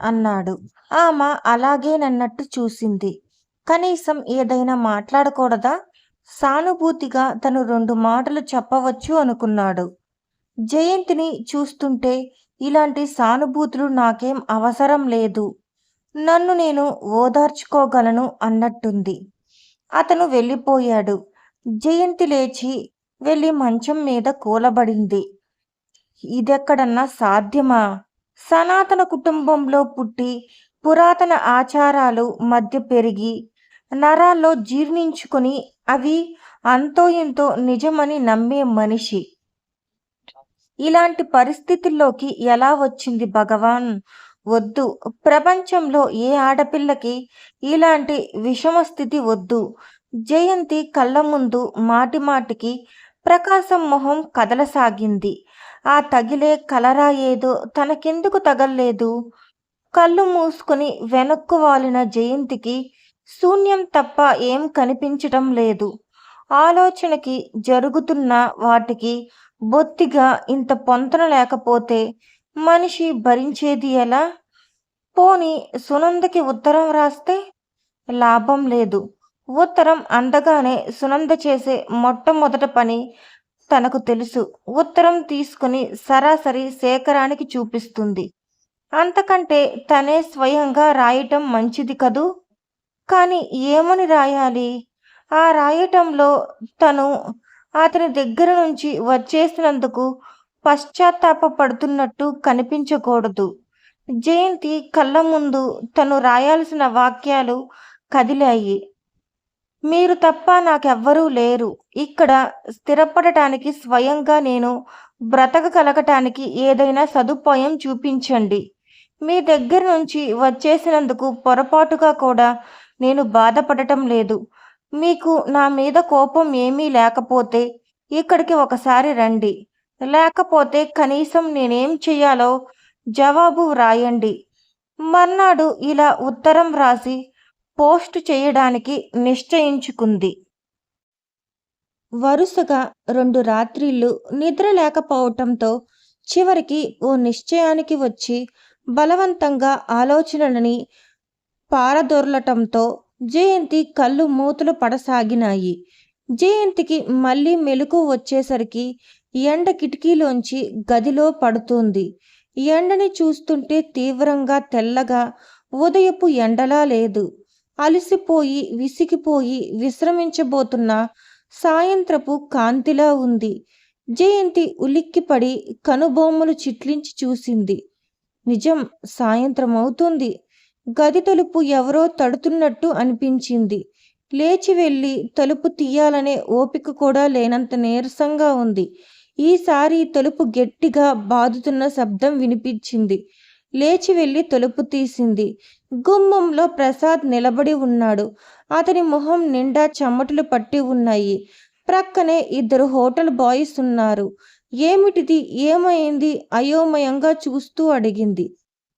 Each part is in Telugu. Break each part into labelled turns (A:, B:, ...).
A: అన్నాడు. ఆమె అలాగేనన్నట్టు చూసింది. కనీసం ఏదైనా మాట్లాడకూడదా? సానుభూతిగా తను రెండు మాటలు చెప్పవచ్చు అనుకున్నాడు. జయంతిని చూస్తుంటే ఇలాంటి సానుభూతులు నాకేం అవసరం లేదు. నన్ను నేను ఓదార్చుకోగలను అన్నట్టుంది. అతను వెళ్ళిపోయాడు. జయంతి లేచి వెళ్ళి మంచం మీద కూలబడింది. ఇదెక్కడన్నా సాధ్యమా? సనాతన కుటుంబంలో పుట్టి, పురాతన ఆచారాలు మధ్య పెరిగి, నరాల్లో జీర్ణించుకుని అవి అంతో ఎంతో నిజమని నమ్మే మనిషి. ఇలాంటి పరిస్థితుల్లోకి ఎలా వచ్చింది భగవాన్! వద్దు. ప్రపంచంలో ఏ ఆడపిల్లకి ఇలాంటి విషమ స్థితి వద్దు. జయంతి కళ్ళ ముందు మాటిమాటికి ప్రకాశం మొహం కదలసాగింది. ఆ తగిలే కలరా ఏదో తనకెందుకు తగల్లేదు? కళ్ళు మూసుకుని వెనక్కు వాలిన జయంతికి శూన్యం తప్ప ఏం కనిపించటం లేదు. ఆలోచనకి జరుగుతున్న వాటికి బొత్తిగా ఇంత పొంతన లేకపోతే మనిషి భరించేది ఎలా? పోనీ సునందకి ఉత్తరం రాస్తే? లాభం లేదు. ఉత్తరం అందగానే సునంద చేసే మొట్టమొదట పని తనకు తెలుసు. ఉత్తరం తీసుకుని సరాసరి శేఖరానికి చూపిస్తుంది. అంతకంటే తనే స్వయంగా రాయటం మంచిది కదూ! కాని ఏమని రాయాలి? ఆ రాయటంలో తను అతని దగ్గర నుంచి వచ్చేసినందుకు పశ్చాత్తాపపడుతున్నట్టు కనిపించకూడదు. జయంతి కళ్ళ ముందు తను రాయాల్సిన వాక్యాలు కదిలాయి. మీరు తప్ప నాకెవ్వరూ లేరు. ఇక్కడ స్థిరపడటానికి స్వయంగా నేను బ్రతక కలగటానికి ఏదైనా సదుపాయం చూపించండి. మీ దగ్గర నుంచి వచ్చేసినందుకు పొరపాటుగా కూడా నేను బాధపడటం లేదు. మీకు నా మీద కోపం ఏమీ లేకపోతే ఇక్కడికి ఒకసారి రండి. లేకపోతే కనీసం నేనేం చెయ్యాలో జవాబు వ్రాయండి. మర్నాడు ఇలా ఉత్తరం వ్రాసి పోస్ట్ చేయడానికి నిశ్చయించుకుంది. వరుసగా రెండు రాత్రిళ్ళు నిద్ర లేకపోవటంతో చివరికి ఓ నిశ్చయానికి వచ్చి బలవంతంగా ఆలోచనలని పారదొర్లటంతో జయంతి కళ్ళు మూతలు పడసాగినాయి. జయంతికి మళ్ళీ మెలకువ వచ్చేసరికి ఎండ కిటికీలోంచి గదిలో పడుతుంది ఎండని చూస్తుంటే తీవ్రంగా తెల్లగా ఉదయపు ఎండలా లేదు. అలసిపోయి విసిగిపోయి విశ్రమించబోతున్న సాయంత్రపు కాంతిలా ఉంది. జయంతి ఉలిక్కిపడి కనుబొమ్మలు చిట్లించి చూసింది. నిజం సాయంత్రం అవుతుంది గది తలుపు ఎవరో తడుతున్నట్టు అనిపించింది. లేచి వెళ్ళి తలుపు తీయాలనే ఓపిక కూడా లేనంత నీరసంగా ఉంది. ఈసారి తలుపు గట్టిగా బాదుతున్న శబ్దం వినిపించింది. లేచి వెళ్ళి తలుపు తీసింది. గుమ్మంలో ప్రసాద్ నిలబడి ఉన్నాడు. అతని మొహం నిండా చెమటలు పట్టి ఉన్నాయి. ప్రక్కనే ఇద్దరు హోటల్ బాయ్స్ ఉన్నారు. ఏమిటిది? ఏమైంది అయోమయంగా చూస్తూ అడిగింది.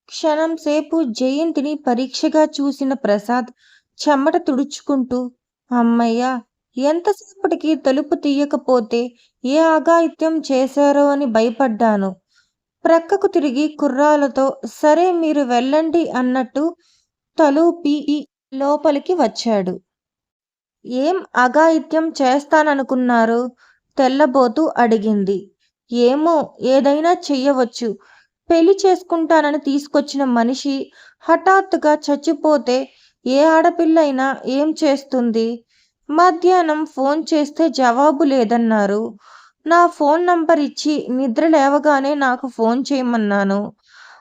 A: క్షణం సేపు జయంతిని పరీక్షగా చూసిన ప్రసాద్ చెమట తుడుచుకుంటూ అమ్మయ్య ఎంతసేపటికి తలుపు తీయకపోతే ఏ అఘాయిత్యం చేశారో అని భయపడ్డాను. ప్రక్కకు తిరిగి కుర్రాళ్ళతో సరే మీరు వెళ్ళండి అన్నట్టు తలూపి లోపలికి వచ్చాడు. ఏం అఘాయిత్యం చేస్తాననుకున్నారు? తెల్లబోతూ అడిగింది. ఏమో ఏదైనా చెయ్యవచ్చు. పెళ్ళి చేసుకుంటానని తీసుకొచ్చిన మనిషి హఠాత్తుగా చచ్చిపోతే ఏ ఆడపిల్లైనా ఏం చేస్తుంది? మధ్యాహ్నం ఫోన్ చేస్తే జవాబు లేదన్నారు. నా ఫోన్ నంబర్ ఇచ్చి నిద్ర లేవగానే నాకు ఫోన్ చేయమన్నాను.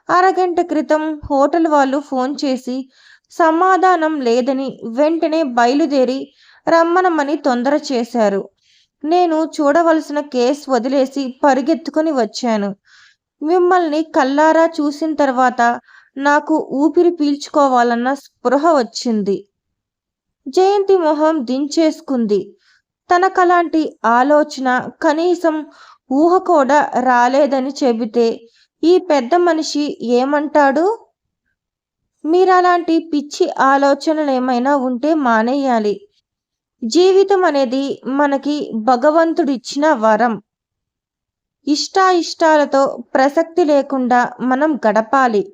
A: అరగంట క్రితం హోటల్ వాళ్ళు ఫోన్ చేసి సమాధానం లేదని వెంటనే బయలుదేరి రమ్మనమని తొందర చేశారు. నేను చూడవలసిన కేస్ వదిలేసి పరిగెత్తుకుని వచ్చాను. మిమ్మల్ని కళ్ళారా చూసిన తర్వాత నాకు ఊపిరి పీల్చుకోవాలన్న స్పృహ వచ్చింది. జయంతి మొహం దించేసుకుంది. తనకలాంటి ఆలోచన కనీసం ఊహ కూడా రాలేదని చెబితే ఈ పెద్ద మనిషి ఏమంటాడు? మీరలాంటి పిచ్చి ఆలోచనలేమైనా ఉంటే మానేయాలి జీవితం అనేది మనకి భగవంతుడిచ్చిన వరం. ఇష్టాయిష్టాలతో ప్రసక్తి లేకుండా మనం గడపాలి.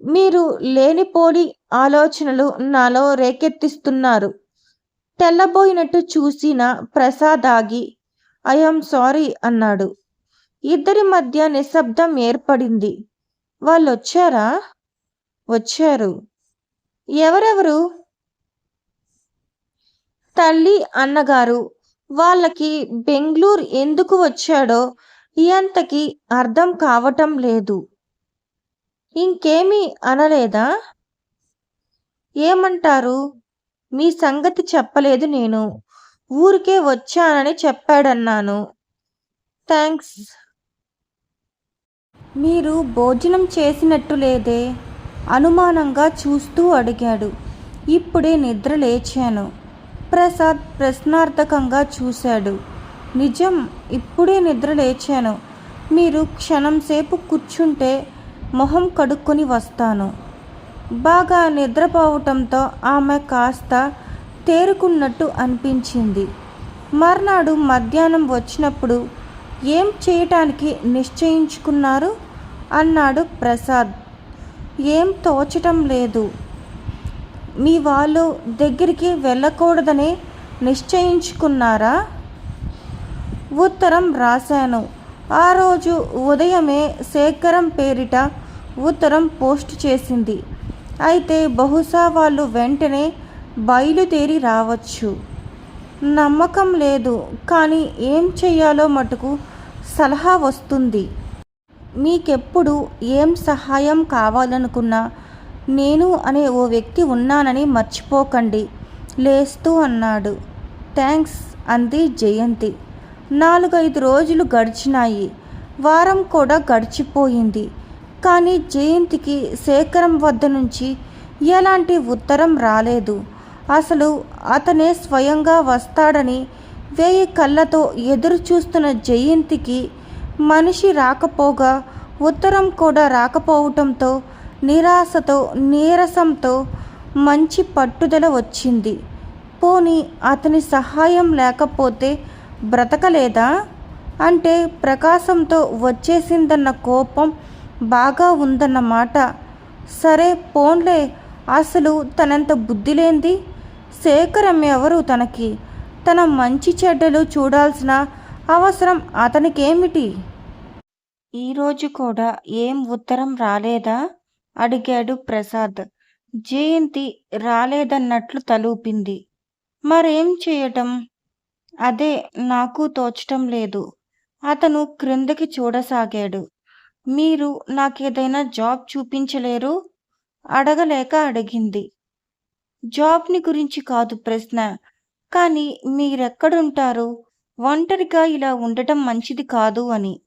A: మీరు లేనిపోని ఆలోచనలు నాలో రేకెత్తిస్తున్నారు తెల్లబోయినట్టు చూసిన ప్రసాద్ ఆగి ఐఎమ్ సారీ అన్నాడు. ఇద్దరి మధ్య నిశ్శబ్దం ఏర్పడింది. వాళ్ళు వచ్చారా. వచ్చారు ఎవరెవరు? తల్లి అన్నగారు. వాళ్ళకి బెంగళూరు ఎందుకు వచ్చాడో ఇయంతకి అర్థం కావటం లేదు. ఇంకేమీ అనలేదా? ఏమంటారు? మీ సంగతి చెప్పలేదు నేను. ఊరికే వచ్చానని చెప్పాడన్నాను. థ్యాంక్స్ మీరు భోజనం చేసినట్టు లేదే? అనుమానంగా చూస్తూ అడిగాడు. ఇప్పుడే నిద్ర లేచాను. ప్రసాద్ ప్రశ్నార్థకంగా చూశాడు. నిజం ఇప్పుడే నిద్ర లేచాను. మీరు క్షణం సేపు కూర్చుంటే మొహం కడుక్కొని వస్తాను. బాగా నిద్రపోవటంతో ఆమె కాస్త తేరుకున్నట్టు అనిపించింది. మర్నాడు మధ్యాహ్నం వచ్చినప్పుడు ఏం చేయటానికి నిశ్చయించుకున్నారు? అన్నాడు ప్రసాద్. ఏం తోచటం లేదు. మీ వాళ్ళు దగ్గరికి వెళ్ళకూడదని నిశ్చయించుకున్నారా? ఉత్తరం రాశాను. ఆ రోజు ఉదయమే శేఖరం పేరిట ఉత్తరం పోస్ట్ చేసింది. అయితే బహుశా వాళ్ళు వెంటనే బయలుదేరి రావచ్చు. నమ్మకం లేదు కానీ ఏం చెయ్యాలో మటుకు సలహా వస్తుంది. మీకెప్పుడు ఏం సహాయం కావాలనుకున్నా నేను అనే ఓ వ్యక్తి ఉన్నానని మర్చిపోకండి లేస్తూ అన్నాడు. థ్యాంక్స్ అంది జయంతి. నాలుగైదు రోజులు గడిచినాయి. వారం కూడా గడిచిపోయింది. కానీ జయంతికి శేఖరం వద్ద నుంచి ఎలాంటి ఉత్తరం రాలేదు. అసలు అతనే స్వయంగా వస్తాడని వేయి కళ్ళతో ఎదురు చూస్తున్న జయంతికి మనిషి రాకపోగా ఉత్తరం కూడా రాకపోవటంతో నిరాశతో నీరసంతో మంచి పట్టుదల వచ్చింది. పోనీ అతని సహాయం లేకపోతే బ్రతకలేదా? అంటే ప్రకాశంతో వచ్చేసిందన్న కోపం బాగా ఉందన్నమాట సరే పోన్లే. అసలు తనంత బుద్ధిలేంది? శేఖరం ఎవరు తనకి? తన మంచి చెడ్డలు చూడాల్సిన అవసరం అతనికేమిటి? ఈరోజు కూడా ఏం ఉత్తరం రాలేదా? అడిగాడు ప్రసాద్. జయంతి రాలేదన్నట్లు తలూపింది. మరేం చేయటం? అదే నాకు తోచటం లేదు. అతను క్రిందకి చూడసాగాడు. మీరు నాకేదైనా జాబ్ చూపించలేరు? అడగలేక అడిగింది. జాబ్ని గురించి కాదు ప్రశ్న. కానీ మీరెక్కడుంటారు? ఒంటరిగా ఇలా ఉండటం మంచిది కాదు అని.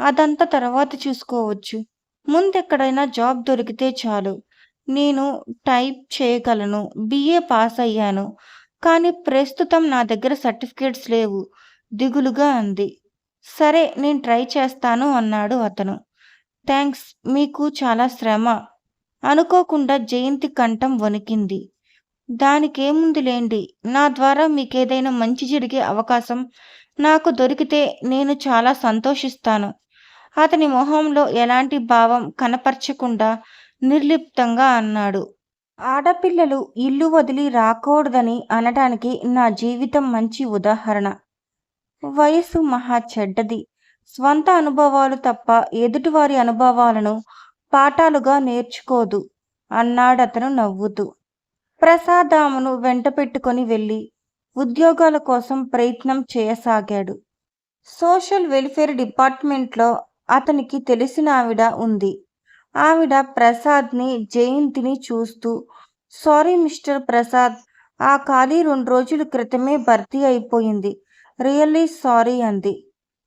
A: అదంతా తర్వాత చూసుకోవచ్చు. ముందెక్కడైనా జాబ్ దొరికితే చాలు. నేను టైప్ చేయగలను. బిఏ పాస్ అయ్యాను. కానీ ప్రస్తుతం నా దగ్గర సర్టిఫికేట్స్ లేవు. దిగులుగా అంది. సరే నేను ట్రై చేస్తాను అన్నాడు అతను. థ్యాంక్స్ మీకు చాలా శ్రమ. అనుకోకుండా జయంతి కంఠం వణికింది. దానికేముంది లేండి నా ద్వారా మీకేదైనా మంచి జరిగే అవకాశం నాకు దొరికితే నేను చాలా సంతోషిస్తాను. అతని మొహంలో ఎలాంటి భావం కనపరచకుండా నిర్లిప్తంగా అన్నాడు. ఆడపిల్లలు ఇల్లు వదిలి రాకూడదని అనటానికి నా జీవితం మంచి ఉదాహరణ. వయసు మహా చెడ్డది. స్వంత అనుభవాలు తప్ప ఎదుటివారి అనుభవాలను పాఠాలుగా నేర్చుకోదు అన్నాడతను నవ్వుతూ. ప్రసాదామును వెంట పెట్టుకొని వెళ్ళి ఉద్యోగాల కోసం ప్రయత్నం చేయసాగాడు. సోషల్ వెల్ఫేర్ డిపార్ట్మెంట్లో అతనికి తెలిసిన ఆవిడ ఉంది. ఆవిడ ప్రసాద్ని జయంతిని చూస్తూ సారీ మిస్టర్ ప్రసాద్ ఆ ఖాళీ రెండు రోజుల క్రితమే భర్తీ అయిపోయింది. రియల్లీ సారీ అంది.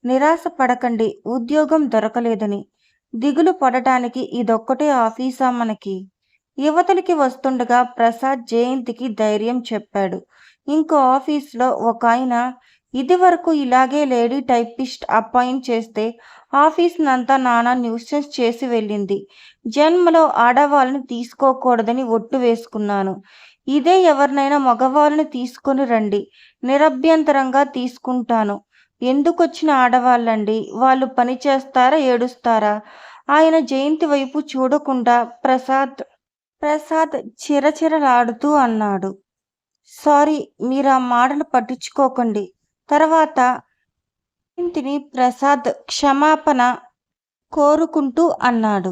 A: నిరాశ పడకండి ఉద్యోగం దొరకలేదని. దిగులు పడటానికి ఇదొక్కటే ఆఫీసా మనకి? యువతలకి వస్తుండగా ప్రసాద్ జయంతికి ధైర్యం చెప్పాడు. ఇంకో ఆఫీస్లో ఒక ఆయన ఇది వరకు ఇలాగే లేడీ టైపిస్ట్ అపాయింట్ చేస్తే ఆఫీస్నంతా నానా న్యూసెన్స్ చేసి వెళ్ళింది. జన్మలో ఆడవాళ్ళని తీసుకోకూడదని ఒట్టు వేసుకున్నాను. ఇదే ఎవరినైనా మగవాళ్ళని తీసుకొని రండి. నిరభ్యంతరంగా తీసుకుంటాను. ఎందుకొచ్చిన ఆడవాళ్ళండి? వాళ్ళు పని చేస్తారా? ఏడుస్తారా? ఆయన జయంతి వైపు చూడకుండా ప్రసాద్ ప్రసాద్ చిరచిరలాడుతూ అన్నాడు. సారీ మీరు ఆ మాటలు పట్టించుకోకండి. తర్వాత జయంతిని ప్రసాద్ క్షమాపణ కోరుకుంటూ అన్నాడు.